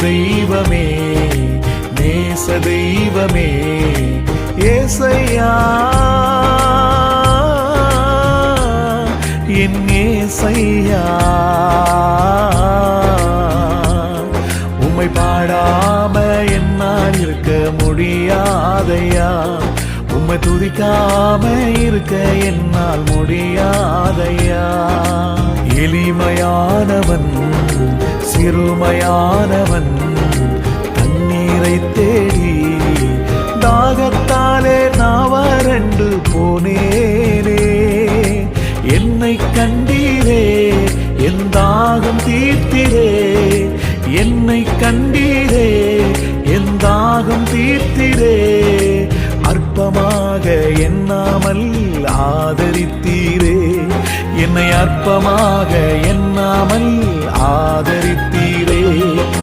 தெய்வமே நேச தெய்வமே ஏசையா என் ஏசையா உம்மை பாடாம என்னால் இருக்க முடியாதையா உம்மை துதிக்காம இருக்க என்னால் முடியாதையா எளிமையானவன் இருமையானவன் தண்ணீரை தேடி தாகத்தாலே நாவரண்டு போனேனே. என்னை கண்டீரே என் தாகம் தீர்த்திரே. என்னை கண்டீரே என் தாகம் தீர்த்திரே. அற்பமாக எண்ணாமல் ஆதரித்தீரே. என்னை அற்பமாக எண்ணாமல்